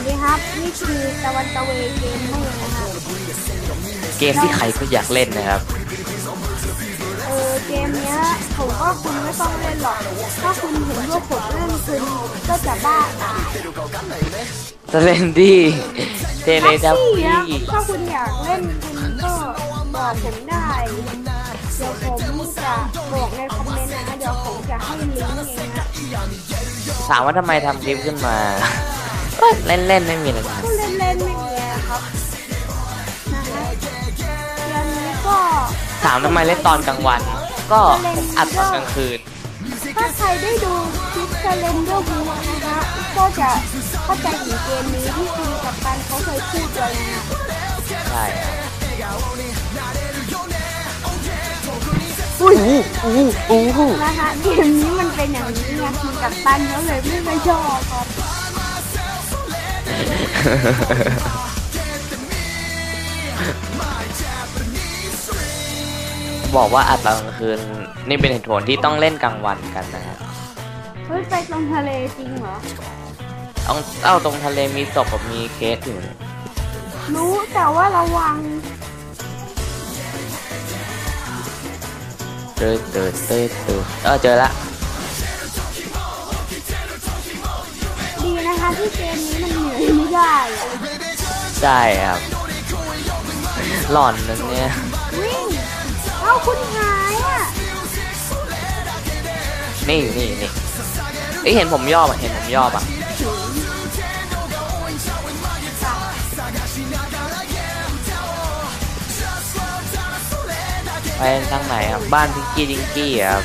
วัสดีครับ นี่คือตะวันตะเวเกมเมอร์นะครับเกมที่ใครก็อยากเล่นนะครับ เออเกมเนี้ยผมว่าคุณไม่ต้องเล่นหรอก ถ้าคุณเห็นว่าผมเล่นคุณก็จะบ้าตายจะเล่นที่เทเลแท็ดักบซี่นะบี้ถ้าคุณอยากเล่นคุณก็บอกผมได้เดี๋ยวผมจะบอกในคอมเมนต์นะเดี๋ยวผมจะให้ลิงก์เองนะถามว่าทำไมทำคลิปขึ้นมา เล่นเล่นๆไม่มีอะไรทก็เล่นเล่นๆไม่มีอะไรครับนะฮะเกมนี้ก็ำถามทำไมเล่นตอนกลางวัน ก็ผมอัดตอนกลางคืน ถ้าใครได้ดูคลิปเซเลนเดอร์บูนะคะก็จะเข้าใจถึงเกมนี้ที่คุณกับตันเขาเคยพูดไว้นะฮะใช่อุ้ยอู้อู้อู้ นะคะเกมนี้มันเป็นอย่างนี้ไงคุณกับตันเขาเลยไม่ค่อยชอบครับ บอกว่าอัดตอนกลางคืนนี่เป็นเหตุผลที่ต้องเล่นกลางวันกันนะฮะเฮ้ยไปตรงทะเลจริงเหรอต้องเอ้าตรงทะเลมีศพกับมีเคสอยู่เนี่ยรู้แต่ว่าระวังเติร์ดเติร์ดเติร์ดเติร์ดเออเจอละดีนะคะที่เกมนี้มันเหนื่อย ไม่ได้อะใช่ครับ หล่อนนั่นเนี่ยวิ่งเอ้าคุณหายอะนี่นี่นี่เอ้ยเห็นผมย่อป่ะเห็นผมย่อป่ะไปทางไหนครับ บ้านพิงกี้ดิงกี้อะครับ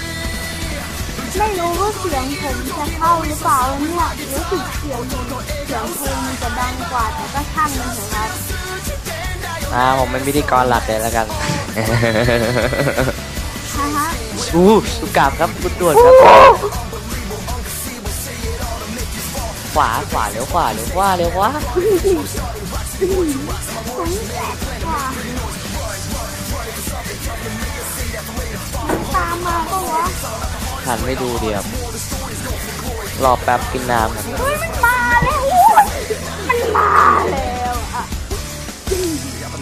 ไม่รู้ว่าเสียงผมจะเข้าหรือเปล่าเนี่ยรู้สึกเสียงผมเสียงเพลงมันจะดังกว่าแต่ก็ช่างมันเถอะครับอ่าผมเป็นพิธีกรหลักเลยแล้วกันฮะฮะอู้สุกราบครับคุณด่วนครับ ขวาขวาเลี้ยวขวาเลี้ยวขวาเลี้ยวขวาผมแตกกว่ามันตามมาปะวะ ทันไม่ดูเดียบรอแป๊บกินน้ำครับเฮ้ยมันมาแล้วมันมาแล้วอะแล้วมัน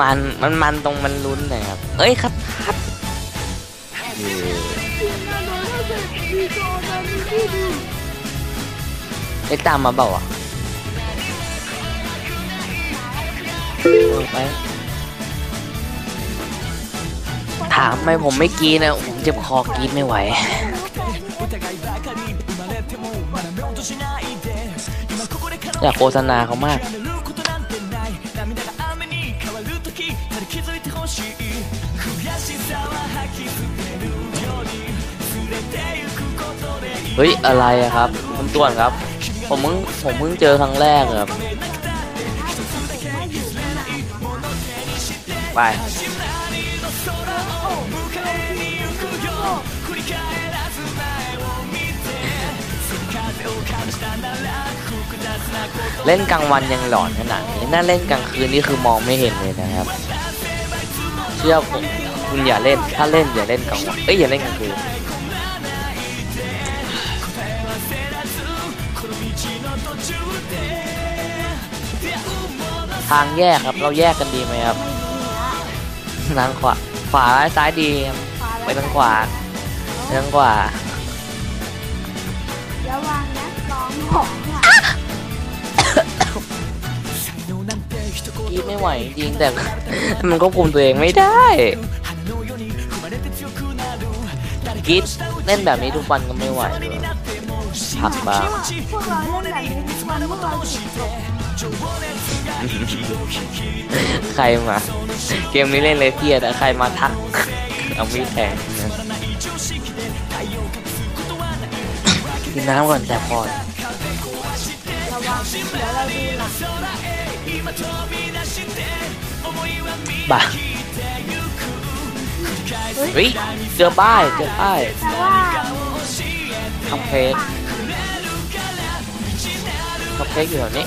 มันมันมันตรงมันลุ้นหน่ยครับ เอ้ยครับ ไอ้ตามมาเปล่าอะเอาไปถามทำไมผมไม่กรีดนะ ผมเจ็บคอกรีดไม่ไหว อยากโฆษณาเขามาก เฮ้ย อะไรอะครับ คุณต้วนครับ ผมเพิ่งผมเพิ่งเจอครั้งแรกครับ ไป เล่นกลางวันยังหลอนขนาดนี้น่าเล่นกลางคืนนี่คือมองไม่เห็นเลยนะครับ เชื่อผมคุณอย่าเล่น ถ้าเล่นอย่าเล่นกลางวัน เอ้ยอย่าเล่นกลางคืน ทางแยกครับ เราแยกกันดีไหมครับทางขวาขวาซ้ายดีครับไปทางขวาไปทางขวาระวังนะสองของอะกรีดไม่ไหวจริงๆแต่มันก็คุมตัวเองไม่ได้กรีดเล่นแบบนี้ทุกวันก็ไม่ไหวเลยพักบ้าง พวกเราเล่นแบบนี้ทุกวันพวกเราจิตตกใครมา เกมนี้เล่นเลยเทียดอะใครมาทัก เอามีดแทงนะกินน้ำก่อนแต่พอระวังเดี๋ยวเราดูหลังบ่าเฮ้ยเจอป้ายเจอป้ายแต่ว่าคัพ เค้กคัพเค้กอยู่แถวนี้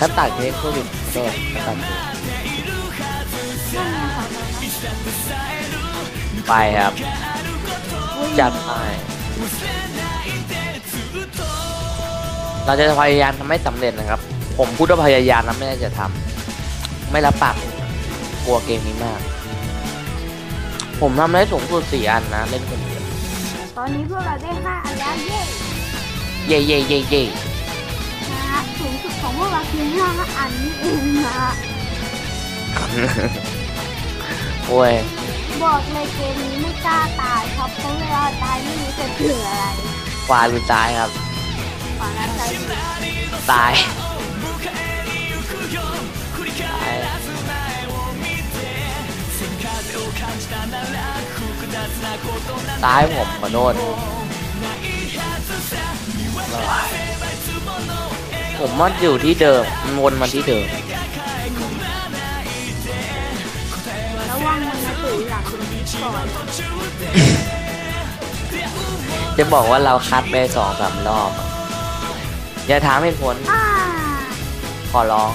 ขั้นตัดเค้กโควิดโทษขั้นตัดเค้กนั่นไงค่ะไปครับ จัดไปเราจะพยายามทำให้สำเร็จนะครับ ผมพูดว่าพยายามนะไม่ได้จะทำไม่รับปากกลัวเกมนี้มาก ผมทำได้สูงสุดสี่อันนะเล่นคนเดียวตอนนี้พวกเราได้ห้าอันแล้วเย้เย่เย่เย่ พวกเราเพียงห้าอันนี้เองนะฮะโอ้ยบอกเลยเกมนี้ไม่กล้าตายครับเพราะเวลาตายไม่รู้จะเจออะไรขวาหรือซ้ายครับขอนะใจดีตายตายตายผมขอโทษ ผมมันอยู่ที่เดิมมันวนมาที่เดิมระวังมันนะตื่นหลังก่อนจะบอกว่าเราคัดไปสองสามรอบ อย่าถามเหตุผลอ่าขอร้อง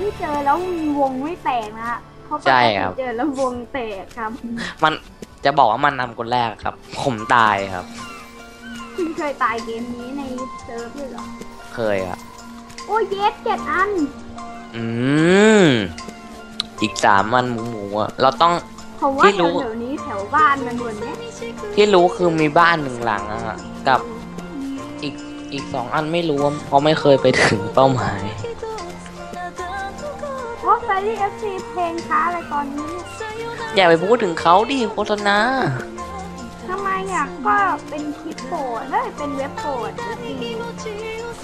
ที่เจอแล้ววงไม่แตกนะฮะเพราะปกติใช่ครับ เจอแล้ววงแตกครับ มันจะบอกว่ามันนำคนแรกครับ ผมตายครับ คุณเคยตายเกมนี้ในเซิร์ฟด้วยเหรอ เคยครับ โอ้ยเย็ดเจ็ดอัน อืม อีกสามมันหมูหมูๆอะเราต้อง ผมว่าที่รู้แถวๆนี้แถวบ้านมันบนเนี้ยที่รู้คือมีบ้านหนึ่งหลังอะฮะกับอีกอีกสองอันไม่รู้อะเพราะไม่เคยไปถึงเป้าหมาย เพราะไซรี่เอฟซีเพลงช้าอะไรตอนนี้เนี่ยอย่าไปพูดถึงเขาดิโฆษณาทำไมอะก็เป็นคลิปโปรดเฮ้ยเป็นเว็บโปรดจริง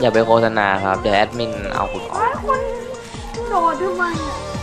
อย่าไปโฆษณาครับ เดี๋ยวแอดมินเอาคุณออกว่าคุณโดดทำไมอะ